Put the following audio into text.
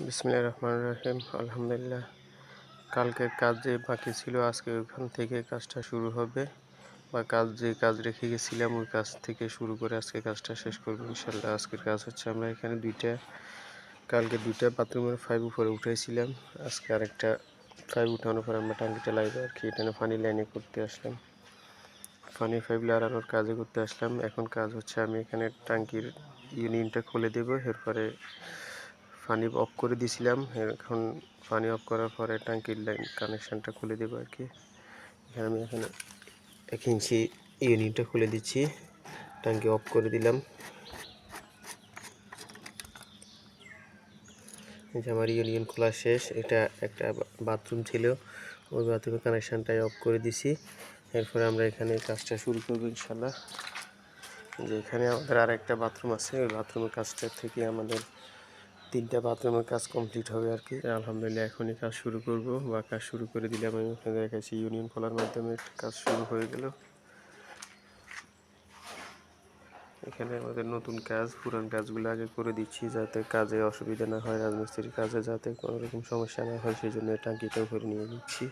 বিসমিল্লাহ রহমান রহিম। আলহামদুলিল্লাহ। কালকের কাজ যে বাকি ছিল, আজকে ওইখান থেকে কাজটা শুরু হবে বা কাজ যে কাজ রেখে গেছিলাম, ওই কাজ থেকে শুরু করে আজকে কাজটা শেষ করব ইনশাল্লাহ আজকের কাজ হচ্ছে, আমরা এখানে দুইটা, কালকে দুইটা বাথরুমের ফাইভ উপরে উঠেছিলাম আজকে আরেকটা ফাইভ উঠানোর পর আমরা টাঙ্কিটা লাইভ আর কি। এখানে ফানি লাইনে করতে আসলাম। পানি ফাইভ লাগানোর কাজে করতে আসলাম। এখন কাজ হচ্ছে, আমি এখানে টাঙ্কির ইউনিয়নটা খুলে দেবো। এরপরে পানি অফ করে দিয়েছিলাম এখন পানি অফ করার পরে ট্যাঙ্কির লাইন কানেকশানটা খুলে দেবো আর কি। এখানে আমি এখানে এক ইঞ্চি ইউনিটটা খুলে দিচ্ছি। ট্যাঙ্কি অফ করে দিলাম। যে আমার ইউনিয়ন খোলা শেষ। এটা একটা বাথরুম ছিল। ওই বাথরুমের কানেকশানটাই অফ করে দিছি। এরপরে আমরা এখানে কাজটা শুরু করব ইনশাল্লাহ যে এখানে আমাদের আর একটা বাথরুম আছে। ওই বাথরুমের কাজটা থেকে আমাদের তিনটা বাথরুমের কাজ কমপ্লিট হবে আর কি। আলহামদুলিল্লাহ, এখনই কাজ শুরু করব। বা কাজ শুরু করে দিলে আমি ওখানে দেখাচ্ছি ইউনিয়ন খোলার মাধ্যমে কাজ শুরু হয়ে গেল। এখানে আমাদের নতুন কাজ, পুরান কাজগুলো আগে করে দিচ্ছি যাতে কাজে অসুবিধা না হয়, রাজমিস্ত্রির কাজে যাতে কোনো রকম সমস্যা না হয় সেই জন্য টাঙ্কিটাও করে নিয়ে নিচ্ছি।